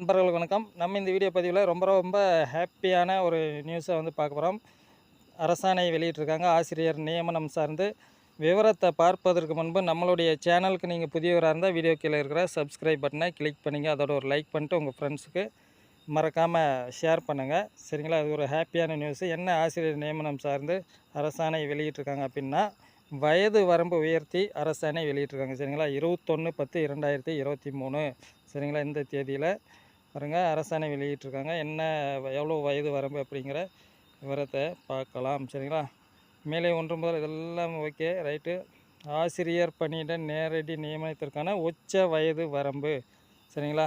நண்பர்கள் வணக்கம். நம்ம இந்த வீடியோ பதிவில் ரொம்ப ரொம்ப ஹாப்பியான ஒரு நியூஸை வந்து பார்க்க போகிறோம் அரசாணை வெளியிட்டிருக்காங்க. ஆசிரியர் நியமனம் சார்ந்து விவரத்தை பார்ப்பதற்கு முன்பு நம்மளுடைய சேனலுக்கு நீங்கள் புதியவராக இருந்தால் வீடியோ கீழே இருக்கிற சப்ஸ்கிரைப் பட்டனை கிளிக் பண்ணிங்க. அதோட ஒரு லைக் பண்ணிட்டு உங்கள் ஃப்ரெண்ட்ஸுக்கு மறக்காமல் ஷேர் பண்ணுங்கள் சரிங்களா? அது ஒரு ஹாப்பியான நியூஸு. என்ன ஆசிரியர் நியமனம் சார்ந்து அரசாணை வெளியிட்டிருக்காங்க அப்படின்னா வயது வரம்பு உயர்த்தி அரசாணை வெளியிட்டிருக்காங்க. சரிங்களா? இருபத்தொன்று பத்து இரண்டாயிரத்தி இருபத்தி மூணு. சரிங்களா? இந்த தேதியில் பாருங்க அரசாணை வெளியிட்டிருக்காங்க. என்ன எவ்வளோ வயது வரம்பு அப்படிங்கிற விவரத்தை பார்க்கலாம். சரிங்களா? மேலே ஒன்று முதல் இதெல்லாம் ஓகே. ரைட்டு. ஆசிரியர் பணியிட நேரடி நியமனத்திற்கான உச்ச வயது வரம்பு. சரிங்களா?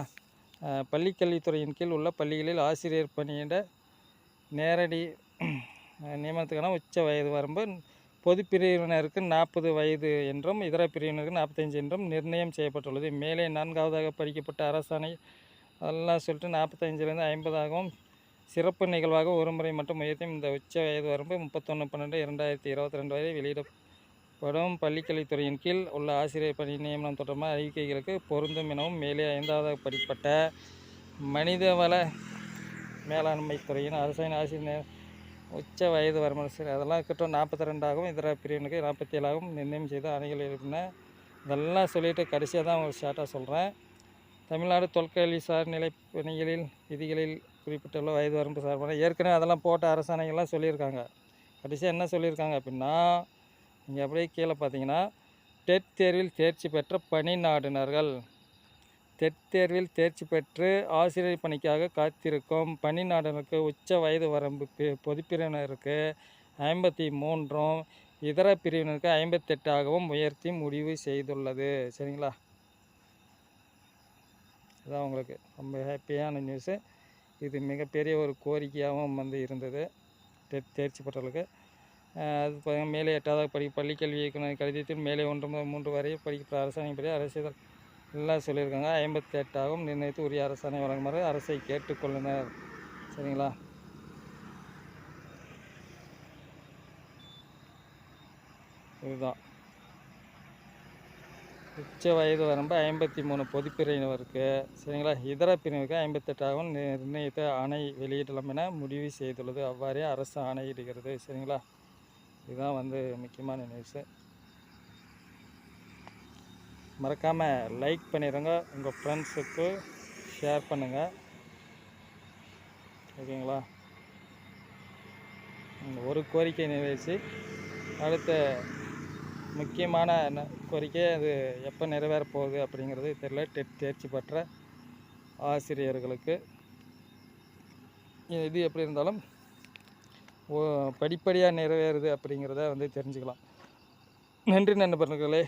பள்ளிக்கல்வித்துறையின் கீழ் உள்ள பள்ளிகளில் ஆசிரியர் பணியிட நேரடி நியமனத்துக்கான உச்ச வயது வரம்பு. பொது பிரிவினருக்கு நாற்பது வயது என்றும் இதர பிரிவினருக்கு நாற்பத்தஞ்சு என்றும் நிர்ணயம் செய்யப்பட்டுள்ளது. மேலே நான்காவதாக படிக்கப்பட்ட அரசாணை அதெல்லாம் சொல்லிட்டு நாற்பத்தஞ்சிலேருந்து ஐம்பதாகவும் சிறப்பு நிகழ்வாக ஒரு முறை மட்டும் உயர்த்தியும் இந்த உச்ச வயது வரம்பு முப்பத்தொன்று பன்னெண்டு இரண்டாயிரத்தி இருபத்தி ரெண்டு வரை வெளியிடப்படும் பள்ளிக்கல்வித்துறையின் கீழ் உள்ள ஆசிரியர் பணி நியமனம் தொடர்பான அறிவிக்கைகளுக்கு பொருந்தும் எனவும் மேலே ஐந்தாவது படிப்பட்ட மனிதவள மேலாண்மை துறையின் அரசின் ஆசிரியர் உச்ச வயது வரம்பு அதெல்லாம் இருக்கட்டும் நாற்பத்தி ரெண்டாகவும் இதர பிரிவினுக்கு நாற்பத்தி ஏழாகவும் நிர்ணயம் செய்து அணைகள் இருக்கின்றன இதெல்லாம் சொல்லிவிட்டு கடைசியாக தான் உங்களுக்கு ஷார்ட்டாக சொல்கிறேன் தமிழ்நாடு தொல்கல்விசார் நிலை பணிகளில் விதிகளில் குறிப்பிட்டுள்ள வயது வரம்பு சார்பான ஏற்கனவே அதெல்லாம் போட்ட அரசாணைகள்லாம் சொல்லியிருக்காங்க. கடைசியாக என்ன சொல்லியிருக்காங்க அப்படின்னா நீங்கள் அப்படியே கீழே பார்த்தீங்கன்னா டெட் தேர்வில் தேர்ச்சி பெற்ற பணி நாடுனர்கள் டெட் தேர்வில் தேர்ச்சி பெற்று ஆசிரியர் பணிக்காக காத்திருக்கும் பணி நாடுனருக்கு உச்ச வயது வரம்பு பொதுப்பிரிவினருக்கு ஐம்பத்தி மூன்றும் இதர பிரிவினருக்கு ஐம்பத்தெட்டாகவும் உயர்த்தி முடிவு செய்துள்ளது. சரிங்களா? இதுதான் உங்களுக்கு ரொம்ப ஹாப்பியான நியூஸு இது மிகப்பெரிய ஒரு கோரிக்கையாகவும் வந்து இருந்தது. தே தேர்ச்சி பெற்றவர்களுக்கு. அது பார்த்தீங்கன்னா மேலே எட்டாவது படி பள்ளிக்கல்வி இயக்குனர் கடிதத்தில் மேலே ஒன்று முதல் மூன்று வரை படிக்கிற அரசாணைப்படி அரசியல் எல்லாம் சொல்லியிருக்காங்க. ஐம்பத்தி எட்டாகவும் நிர்ணயித்து உரிய அரசாணை வழங்குமாறு அரசை கேட்டுக்கொள்ளுனர். சரிங்களா? இதுதான். உச்ச வயது வரம்பு ஐம்பத்தி மூணு பொதுப்பிரிவினருக்கு சரிங்களா? இதர பிரிவுக்கு ஐம்பத்தெட்டாகவும் நிர்ணயித்த ஆணை வெளியிடலாம் என முடிவு செய்துள்ளது. அவ்வாறே அரசு ஆணையிடுகிறது சரிங்களா? இதுதான் வந்து முக்கியமான நியூஸு மறக்காமல் லைக் பண்ணிடுங்க உங்கள் ஃப்ரெண்ட்ஸுக்கு ஷேர் பண்ணுங்கள் ஓகேங்களா? ஒரு கோரிக்கை நிறைவேற்றி அடுத்த முக்கியமான என்ன கோரிக்கை அது எப்போ நிறைவேற போகுது அப்படிங்கிறது தெரியல. டெட் தேர்ச்சி பெற்ற ஆசிரியர்களுக்கு. இது எப்படி இருந்தாலும் படிப்படியாக நிறைவேறுது அப்படிங்கிறத வந்து தெரிஞ்சுக்கலாம். நன்றி நண்பர்களே.